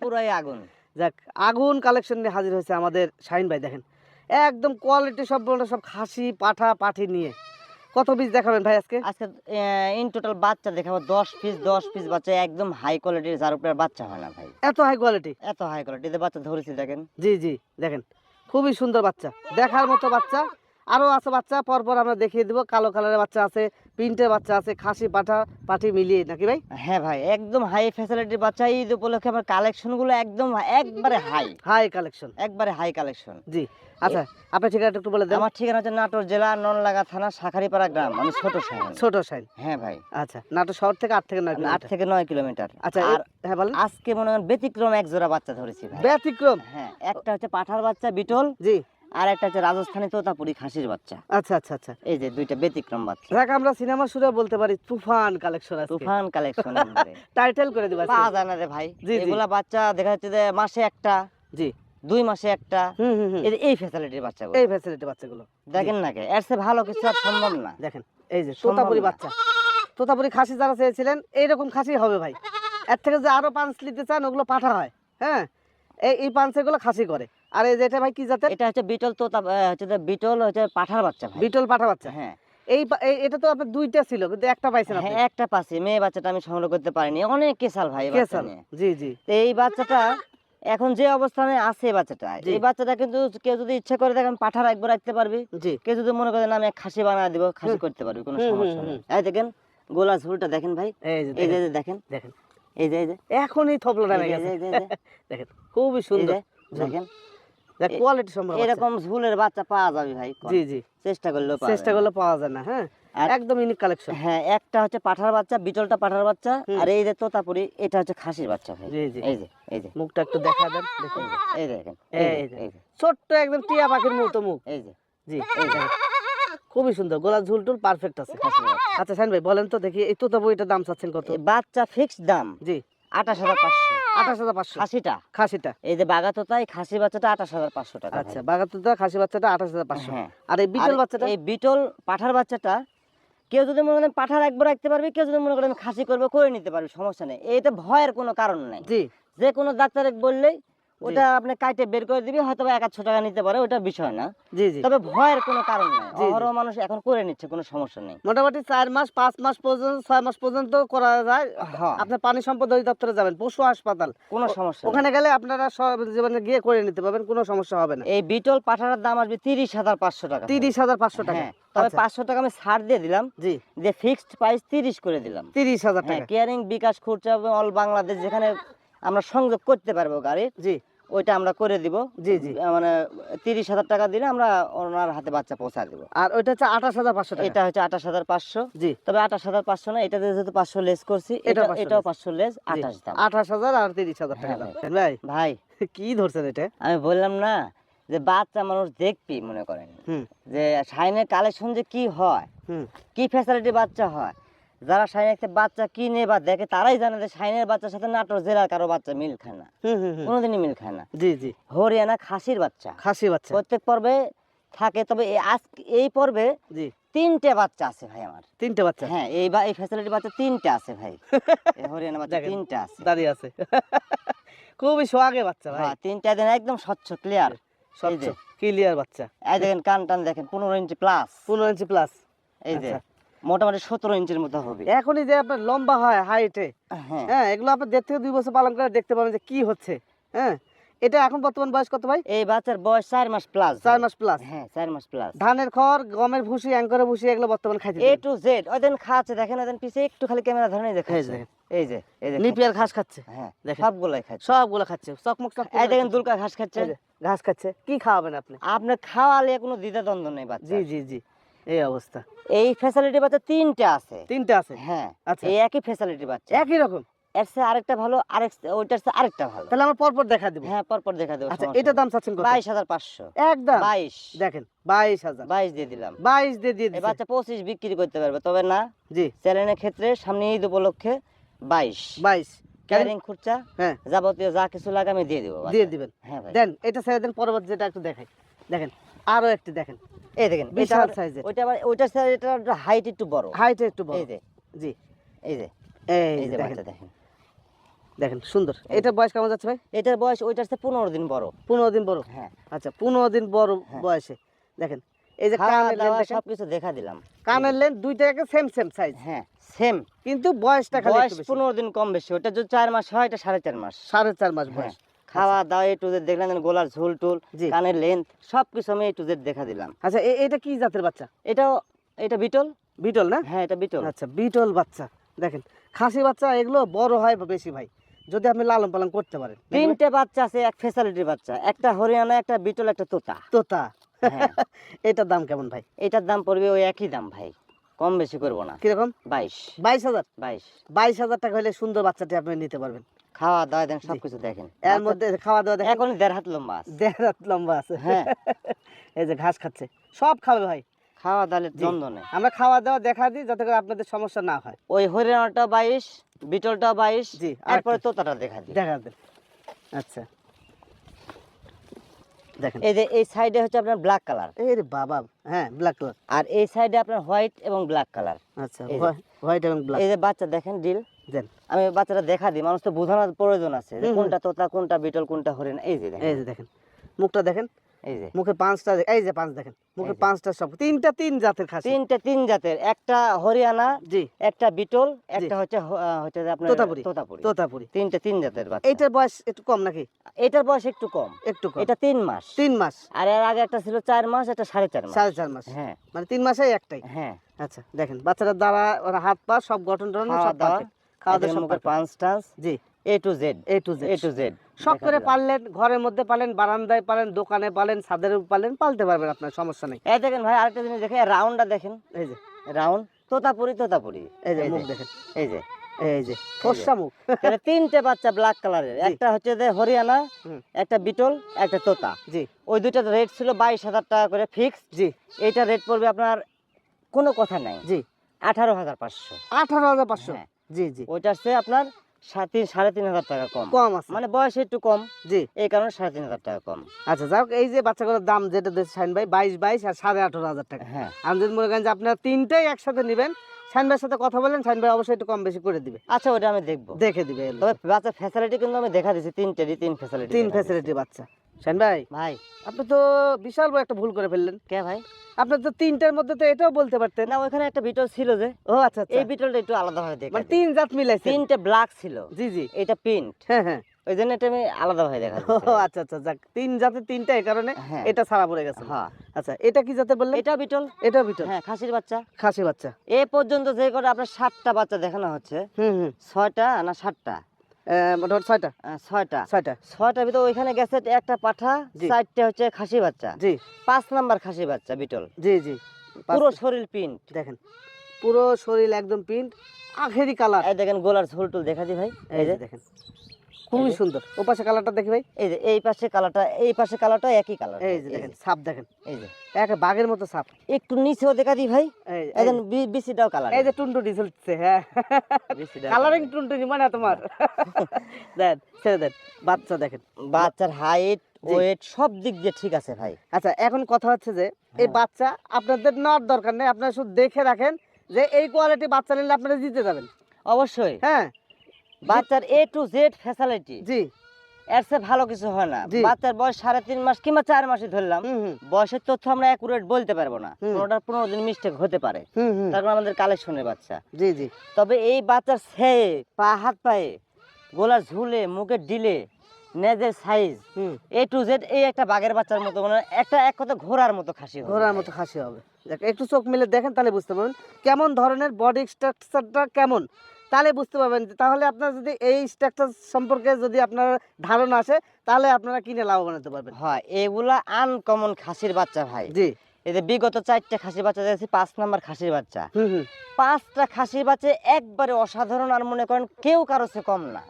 পুরাই আগুন। যাক আগুন কালেকশন নিয়ে হাজির হয়েছে আমাদের শাহিন ভাই দেখেন। একদম কোয়ালিটি সব সব খাসি পাঠা পাঠি নিয়ে। কত পিস দেখাবেন ভাই আজকে? আজকে ইন টোটাল বাচ্চা দেখাবো দশ পিস দশ পিস বাচ্চা একদম হাই কোয়ালিটির যার উপরে বাচ্চা হয় না ভাই। এত হাই কোয়ালিটি এত হাই কোয়ালিটিতে বাচ্চা ধরেছি দেখেন। জি জি দেখেন। খুবই সুন্দর বাচ্চা দেখার মতো বাচ্চা। আরও আছে বাচ্চা পরপর আমরা দেখিয়ে দেবো। কালো কালারের বাচ্চা আছে প্রিন্টের বাচ্চা আছে খাসি পাঠা পাঠি মিলিয়ে নাকি ভাই? হ্যাঁ ভাই একদম হাই ফ্যাসিলিটির বাচ্চা। ঈদ উপলক্ষে আমার কালেকশনগুলো একদম একবারে হাই হাই কালেকশন একবারে হাই কালেকশন জি আচ্ছা আপনার ঠিকানাটা একটু বলে দেন। আমার ঠিকানা হচ্ছে নাটোর জেলা ননলাগা থানা শাখারিপাড়া গ্রাম আমি ছোট শাহিন ছোট শাইন হ্যাঁ ভাই। আচ্ছা নাটোর শহর থেকে আট থেকে নয় আট থেকে নয় কিলোমিটার। আচ্ছা আর হ্যাঁ বলেন। আজকে মনে হয় ব্যতিক্রম এক জোড়া বাচ্চা ধরেছি ব্যতিক্রম? হ্যাঁ একটা হচ্ছে পাঠার বাচ্চা বিটল। জি। আর একটা হচ্ছে রাজস্থানী তোতাপুরি খাসির বাচ্চা। আচ্ছা আচ্ছা আচ্ছা। এই যে দুইটা ব্যতিক্রম বাচ্চা। যাক আমরা সিনেমা বলতে পারি তুফান কালেকশন আছে তুফান কালেকশন টাইটেল করে দিবা পাওয়া যায় না রে ভাই। এগুলা বাচ্চা দেখা যাচ্ছে যে মাসে একটা জি। দুই মাসে একটা। এই- এই ফ্যাসিলিটির বাচ্চাগুলো। এই ফ্যাসিলিটি বাচ্চাগুলো। দেখেন না কে? এর চেয়ে ভালো কিছু আর সম্ভব না। দেখেন এই যে তোতাপুরি বাচ্চা। তোতাপুরি খাসি যারা চেয়েছিলেন এইরকম খাসি হবে ভাই। এর থেকে যে আরও পাঁচ নিতে চান ওগুলো পাঠা হয়। হ্যাঁ? এই এই পাঁচেগুলো খাসি করে। আর এই যেটা ভাই কি জাতের? এটা হচ্ছে বিটল তোতা হচ্ছে বিটল হচ্ছে পাঠার বাচ্চা বিটল পাঠা বাচ্চা হ্যাঁ। এই এটা তো আপনার দুইটা ছিল কিন্তু একটা পাইছেন আপনি। হ্যাঁ একটা পাশে মেয়ে বাচ্চাটা আমি সংগ্রহ করতে পারিনি। অনেক কেসাল ভাই কেসাল জি জি। এই বাচ্চাটা এখন যে অবস্থানে আছে বাচ্চাটা এই বাচ্চাটা কিন্তু কেউ যদি ইচ্ছা করে দেখেন পাঠার একবার রাখতে পারবি। জি। কেউ যদি মনে করে না আমি খাসি বানায় দিব খাসি করতে পারবি কোনো সমস্যা নেই। এই দেখেন গোলা ঝুলটা দেখেন ভাই। এই যে দেখেন, দেখেন। এই যে এই যে। এখনই থপলো নামে গেছে। দেখেন খুবই সুন্দর। দেখেন। কোয়ালিটি সম্ভব এরকম ঝুলের বাচ্চা পাওয়া যাবে ভাই জি জি। চেষ্টা পাওয়া চেষ্টা করলে পাওয়া যায় না হ্যাঁ? একদম ইউনিক কালেকশন হ্যাঁ একটা হচ্ছে পাঠার বাচ্চা বিটলটা পাঠার বাচ্চা আর এই যে তোতাপুরি এটা হচ্ছে খাসির বাচ্চা ভাই। জি জি। এই যে এই যে। মুখটা একটু দেখা দেন দেখুন। এই দেখেন এই যে। ছোট্ট একদম টিয়া পাখির মতো মুখ। এই যে। জি এই যে। খুবই সুন্দর গোলাপ ঝুল টুল পারফেক্ট আছে আচ্ছা শাইন ভাই বলেন তো দেখি এই তোতা বইটার দাম চাচ্ছেন কত? বাচ্চা ফিক্সড দাম। জি। আঠাশ হাজার পাঁচশো। আঠাশ হাজার পাঁচশো। খাসিটা। খাসিটা। এই যে বাগাতোতাই খাসি বাচ্চাটা আঠাশ হাজার পাঁচশো টাকা। আচ্ছা বাগাতোতা খাসি বাচ্চাটা আঠাশ হাজার পাঁচশো। হ্যাঁ। আর এই বিটল বাচ্চাটা? এই বিটল পাঠার বাচ্চাটা কেউ যদি মনে করেন পাঠার একবার রাখতে পারবে কেউ যদি মনে করেন আমি খাসি করব করে নিতে পারবে সমস্যা নেই। এটা ভয়ের কোনো কারণ নাই। জি। যে কোনো ডাক্তার বললেই ওটা আপনি কাইটে বের করে দিবি হয়তো বা এক আধশো টাকা নিতে পারে ওটা বিষয় না। জি জি। তবে ভয়ের কোনো কারণ নাই। অহরহ মানুষ এখন করে নিচ্ছে কোনো সমস্যা নেই। মোটামুটি চার মাস পাঁচ মাস পর্যন্ত ছয় মাস পর্যন্ত করা যায়। হ্যাঁ। আপনার পানি সম্পদ অধিদপ্তরে যাবেন পশু হাসপাতাল। কোনো সমস্যা ওখানে গেলে আপনারা সব জীবনে গিয়ে করে নিতে পারবেন কোনো সমস্যা হবে না। এই বিটল পাঠার দাম আসবে তিরিশ হাজার পাঁচশো টাকা। তিরিশ হাজার পাঁচশো টাকা। হ্যাঁ তবে আচ্ছা, পাঁচশো টাকা আমি ছাড় দিয়ে দিলাম। জি। যে ফিক্সড প্রাইস তিরিশ করে দিলাম। তিরিশ হাজার হ্যাঁ টাকা। কেয়ারিং বিকাশ এবং অল বাংলাদেশ যেখানে আমরা সংযোগ করতে পারব গাড়ির। জি। ওইটা আমরা করে দিব। জি জি। মানে তিরিশ হাজার টাকা দিলে আমরা ওনার হাতে বাচ্চা পৌঁছা দিব। আর ওইটা হচ্ছে আঠাশ হাজার পাঁচশো এটা হচ্ছে আঠাশ হাজার পাঁচশো। জি। তবে আঠাশ হাজার পাঁচশো না এটাতে যেহেতু পাঁচশো লেস করছি এটা 500 এটাও পাঁচশো লেস আঠাশ দাম। আঠাশ হাজার আর তিরিশ হাজার টাকা হ্যাঁ, দাম। ভাই। ভাই। কি ধরছেন এটা? আমি বললাম না যে বাচ্চা মানুষ দেখবি মনে করেন। হুম। যে সাইনের কালেকশন যে কি হয় কি ফ্যাসিলিটি বাচ্চা হয় যারা শাইনের একটা বাচ্চা কিনে বা দেখে তারাই জানে যে শাইনের বাচ্চার সাথে নাটোর জেলার কারও বাচ্চা মিল খায় না। কোনোদিনই মিল খায় না। জি জি। হরিয়ানা খাসির বাচ্চা। খাসি বাচ্চা। প্রত্যেক পর্বে থাকে তবে এই আজ এই পর্বে জি। তিনটে বাচ্চা আছে ভাই আমার। তিনটে বাচ্চা হ্যাঁ এই বা এই ফ্যাসিলিটি বাচ্চা তিনটে আছে ভাই। হরিয়ানা বাচ্চা তিনটে আছে। দাঁড়িয়ে আছে। খুবই সোহাগে বাচ্চা ভাই। হ্যাঁ তিনটা দিন একদম স্বচ্ছ ক্লিয়ার স্বচ্ছ। ক্লিয়ার বাচ্চা। এই দেখেন কান টান দেখেন পনেরো ইঞ্চি প্লাস পনেরো ইঞ্চি প্লাস এই যে। আচ্ছা। মোটামুটি সতেরো ইঞ্চির মতো হবে। এখনই যে আপনার লম্বা হয় হাইটে হ্যাঁ। হ্যাঁ এগুলো আপনি দেড় থেকে দুই বছর পালন করে দেখতে পাবেন যে কি হচ্ছে হ্যাঁ। এটা এখন বর্তমান বয়স কত ভাই? এই বাচ্চার বয়স চার মাস প্লাস চার মাস প্লাস হ্যাঁ চার মাস প্লাস ধানের খড় গমের ভুসি অ্যাঙ্করের ভুসি এগুলো বর্তমান খাইতে এ টু জেড ওই দিন খাচ্ছে দেখেন ওই দিন পিছে একটু খালি ক্যামেরা ধরে দেখেন। এই যে। দেখেন। এই যে এই যে নিপিয়ার ঘাস খাচ্ছে। হ্যাঁ দেখেন। সবগুলাই খাচ্ছে। সবগুলো খাচ্ছে। চকমক চকমক। এই দেখেন। দুলকা ঘাস খাচ্ছে। ঘাস খাচ্ছে। কি খাওয়াবেন আপনি? আপনি খাওয়ালে কোনো দ্বিধা দ্বন্দ্ব নেই বাচ্চা জি জি জি। এই অবস্থা। এই ফ্যাসিলিটি বাচ্চা তিনটে আছে। তিনটে আছে? হ্যাঁ আচ্ছা। এই একই ফ্যাসিলিটি বাচ্চা একই রকম? এর আরেকটা ভালো আরেক ওইটার আরেকটা ভালো। তাহলে আমরা পরপর দেখা দিব। হ্যাঁ পরপর দেখা দেবো আচ্ছা এটা দাম চাচ্ছেন কত? বাইশ হাজার পাঁচশো। একদম। বাইশ। দেখেন বাইশ হাজার। বাইশ দিয়ে দিলাম। বাইশ দিয়ে দিয়ে এই বাচ্চা পঁচিশ বিক্রি করতে পারবে তবে না। জি। চ্যালেঞ্জের ক্ষেত্রে সামনে ঈদ উপলক্ষে বাইশ। বাইশ। ক্যারিং খুরচা হ্যাঁ। যাবতীয় যা কিছু লাগে আমি দিয়ে দেবো দিয়ে দিবেন। হ্যাঁ দেন এটা ছেড়ে দেন পরবর্তী যেটা একটু দেখাই। দেখেন আরও একটি দেখেন। এই দেখেন বিশাল সাইজের ওইটা আবার ওইটার সাথে এটা হাইট একটু বড়। হাইট একটু বড়। এই যে। জি। এই যে। এই যে দেখেন। বাচ্চা দেখেন। দেখেন সুন্দর। বয়স কেমন যাচ্ছে ভাই? এটার বয়স ওইটার চেয়ে পনেরো দিন বড়। পনেরো দিন বড়? হ্যাঁ। আচ্ছা পনেরো দিন বড় হ্যাঁ। বয়সে। দেখেন এই যে কানের লেন দেখেন। সবকিছু দেখা দিলাম। কানের লেন দুইটা একে সেম সেম সাইজ হ্যাঁ সেম কিন্তু বয়সটা খালি বয়স পনেরো দিন কম বেশি। ওটা যদি চার মাস হয় এটা সাড়ে চার মাস। সাড়ে চার মাস হ্যাঁ। বয়স। খাওয়া দাওয়া এ টু জেড দেখলেন গোলার ঝোল টুল কানের লেন্থ সবকিছু আমি এ টু জেড দেখা দিলাম। আচ্ছা এটা কি জাতের বাচ্চা? এটাও এটা বিটল। বিটল না? হ্যাঁ এটা বিটল। আচ্ছা বিটল বাচ্চা। দেখেন খাসি বাচ্চা এগুলো বড় হয় বেশি ভাই? যদি আপনি লালন পালন করতে পারেন। তিনটে বাচ্চা আছে এক ফ্যাসিলিটির বাচ্চা। একটা হরিয়ানা একটা বিটল একটা তোতা। তোতা। হ্যাঁ। এটার দাম কেমন ভাই? এটার দাম পড়বে ওই একই দাম ভাই। কম বেশি করব না। কীরকম? বাইশ। বাইশ হাজার? বাইশ। বাইশ হাজার টাকা হলে সুন্দর বাচ্চাটি আপনি নিতে পারবেন। খাওয়া দাওয়া দেন সবকিছু দেখেন। এর মধ্যে খাওয়া দাওয়া দেখেন। এখন দেড় হাত লম্বা আছে। দেড় হাত লম্বা আছে। হ্যাঁ। এই যে ঘাস খাচ্ছে। সব খাবে ভাই। খাওয়া দাওয়ার দ্বন্দ্ব নেই। আমরা খাওয়া দাওয়া দেখা দিই যাতে করে আপনাদের সমস্যা না হয়। ওই হরিণাটা বাইশ বিটলটা বাইশ জি, তারপরে তো তোতাটা দেখা দিই। দেখা দেন। আচ্ছা। দেখেন। এই যে এই সাইডে হচ্ছে আপনার ব্ল্যাক কালার এই বাবা হ্যাঁ ব্ল্যাক কালার আর এই সাইডে আপনার হোয়াইট এবং ব্ল্যাক কালার আচ্ছা হোয়াইট এবং ব্ল্যাক এই যে বাচ্চা দেখেন ডিল দেন। আমি বাচ্চাটা দেখা দিই মানুষ তো বোঝানোর প্রয়োজন আছে। কোনটা তোতা কোনটা বিটল কোনটা হরিণ। এই যে এই যে দেখেন। মুখটা দেখেন। এই যে। মুখে পাঁচটা এই যে পাঁচ দেখেন মুখে পাঁচটা সব। তিনটা তিন জাতের খাসি। তিনটা তিন জাতের। একটা হরিয়ানা জি। একটা বিটল একটা হচ্ছে হচ্ছে আপনার তোতাপুরি। তোতাপুরি। তোতাপুরি। তিনটা তিন জাতের বাচ্চা। এইটার বয়স একটু কম নাকি? এটার বয়স একটু কম। একটু কম। এটা তিন মাস। তিন মাস। আর এর আগে একটা ছিল চার মাস একটা সাড়ে চার মাস। সাড়ে চার মাস। হ্যাঁ। মানে তিন মাসে একটাই। হ্যাঁ। আচ্ছা দেখেন বাচ্চাটার দ্বারা ওরা হাত পা সব গঠন টঠন সব দাওয়া। খাওয়া দাওয়া মুখের। পাঁচ জি। A to Z A to Z A to Z শখ করে পারলেন ঘরের মধ্যে পালেন বারান্দায় পালেন দোকানে পালেন ছাদের পালেন পালতে পারবেন আপনার সমস্যা নেই। এই দেখেন ভাই আরেকটা জিনিস দেখেন রাউন্ডটা দেখেন এই যে রাউন্ড তোতাপুরি তোতাপুরি এই যে মুখ দেখেন এই যে এই যে ফর্সা মুখ। তাহলে তিনটে বাচ্চা ব্ল্যাক কালারের একটা হচ্ছে যে হরিয়ানা। একটা বিটল একটা তোতা। জি। ওই দুইটার রেট ছিল বাইশ হাজার টাকা করে ফিক্স জি। এইটা রেট পড়বে আপনার কোনো কথা নাই। জি। আঠারো হাজার পাঁচশো। আঠারো হাজার পাঁচশো। হ্যাঁ। জি জি। ওইটা চেয়ে আপনার তিন সাড়ে তিন হাজার টাকা কম। কম আছে। মানে বয়স একটু কম। জি। এই কারণে সাড়ে তিন হাজার টাকা কম। আচ্ছা যাই এই যে বাচ্চাগুলোর দাম যেটা দিয়েছে শাইন ভাই বাইশ বাইশ আর সাড়ে আঠারো হাজার টাকা। হ্যাঁ। আমি যদি মনে করেন যে আপনারা তিনটাই একসাথে নেবেন শাইন ভাইয়ের সাথে কথা বলেন অবশ্যই একটু কম বেশি করে দিবে। আচ্ছা ওটা আমি দেখব। দেখে দিবে। তবে বাচ্চা ফ্যাসিলিটি কিন্তু আমি দেখা দিচ্ছি তিনটেরই তিন ফ্যাসিলিটি তিন ফ্যাসিলিটি বাচ্চা। শাইন ভাই ভাই। আপনি তো বিশাল বড় একটা ভুল করে ফেললেন। কে ভাই? আপনার তো তিনটার মধ্যে তো এটাও বলতে পারতেন। না ওইখানে একটা বিটল ছিল যে। ও আচ্ছা আচ্ছা। এই বিটলটা একটু আলাদা ভাবে দেখা মানে তিন জাত মিলাইছে তিনটে ব্ল্যাক ছিল। জি জি। এটা প্রিন্ট হ্যাঁ হ্যাঁ। ওই জন্য এটা আমি আলাদা ভাবে দেখা ও আচ্ছা আচ্ছা যাক। তিন জাতের তিনটা এই কারণে হ্যাঁ। এটা ছাড়া পড়ে গেছে। হ্যাঁ। আচ্ছা এটা কি জাতের বললেন? এটা বিটল এটা ভিতর হ্যাঁ খাসির বাচ্চা। খাসি বাচ্চা। এ পর্যন্ত যে করে আপনার সাতটা বাচ্চা দেখানো হচ্ছে হুম হুম। ছয়টা না সাতটা? মোটামুটি ছয়টা। ছয়টা। ছয়টা। ছয়টার ভিতরে ওইখানে গেছে একটা পাঠা চারটে হচ্ছে খাসি বাচ্চা। জি। পাঁচ নাম্বার খাসি বাচ্চা বিটল। জি জি। পুরো শরীর প্রিন্ট দেখেন পুরো শরীর একদম প্রিন্ট আখেরি কালার এই দেখেন গোলার ঝোল টুল দেখা দি ভাই এই যে। দেখেন। খুবই সুন্দর। ও পাশে কালারটা দেখি ভাই। এই যে এই পাশে কালারটা এই পাশে কালারটা একই কালার। এই যে দেখেন সাপ দেখেন। এই যে। এক বাঘের মতো সাপ। একটু নিচেও দেখা দি ভাই। এই এই দেখেন বি- কালার। এই যে টুনটুনি চলছে হ্যাঁ। কালারিং। টুনটুনি মানে তোমার। দেন ছেড়ে দেন বাচ্চা দেখেন। বাচ্চার হাইট ওয়েট সব দিক দিয়ে ঠিক আছে ভাই। আচ্ছা এখন কথা হচ্ছে যে এই হ্যাঁ। বাচ্চা আপনাদের নেওয়ার দরকার নেই আপনারা শুধু দেখে রাখেন যে এই কোয়ালিটি বাচ্চা নিলে আপনারা জিতে যাবেন। অবশ্যই। হ্যাঁ বাচ্চার এ টু জেড ফ্যাসিলিটি জি। এর চেয়ে ভালো কিছু হয় না। বাচ্চার বয়স সাড়ে তিন মাস কিংবা চার মাসে ধরলাম। বয়সের তথ্য আমরা অ্যাকুরেট বলতে পারব না। কোনোটা পনেরো দিন মিস্টেক হতে পারে। হুম তারপর আমাদের কালেকশনের বাচ্চা। জি জি। তবে এই বাচ্চার সে পা হাত পায়ে গোলার ঝুলে মুখে ডিলে নেজের সাইজ এ টু জেড এই একটা বাঘের বাচ্চার মতো মানে একটা এক কথা ঘোড়ার মতো খাসি ঘোড়ার মতো খাসি হবে। একটু চোখ মিলে দেখেন তাহলে বুঝতে পারবেন। কেমন ধরনের বডি স্ট্রাকচারটা কেমন? তাহলে বুঝতে পারবেন তাহলে আপনার যদি এই স্ট্রাকচার সম্পর্কে যদি আপনার ধারণা আসে তাহলে আপনারা কিনে লাভবান হতে পারবেন। হ্যাঁ এগুলা আনকমন খাসির বাচ্চা ভাই। জি। বিগত চারটা খাসির বাচ্চা দেখেছি পাঁচ নাম্বার খাসির বাচ্চা। পাঁচটা খাসির বাচ্চা একবারে অসাধারণ আর মনে করেন কেউ কারও সে কম না।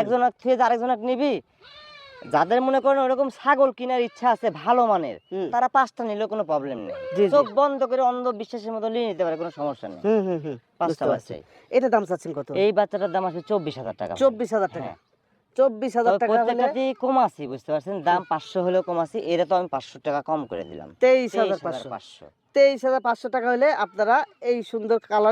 একজনের থুয়ে আরেকজনের নিবি যাদের মনে করেন ওরকম ছাগল কেনার ইচ্ছা আছে ভালো মানের তারা পাঁচটা নিলেও কোনো প্রবলেম নেই। চোখ বন্ধ করে অন্ধ বিশ্বাসের মতো নিয়ে নিতে পারে কোনো সমস্যা নেই। পাঁচটা। বাচ্চাই। এটা দাম চাচ্ছেন কত? এই বাচ্চাটার দাম আসবে চব্বিশ হাজার টাকা। চব্বিশ হাজার টাকা। চব্বিশ হাজার তবে টাকা হলে প্রত্যেকটাতেই কমাছি বুঝতে পারছেন? দাম পাঁচশো হলেও কমাছি এটা তো আমি পাঁচশো টাকা কম করে দিলাম। তেইশ তেইশ হাজার হাজার পাঁচশো। পাঁচশো। তেইশ হাজার পাঁচশো টাকা হলে আপনারা এই সুন্দর কালার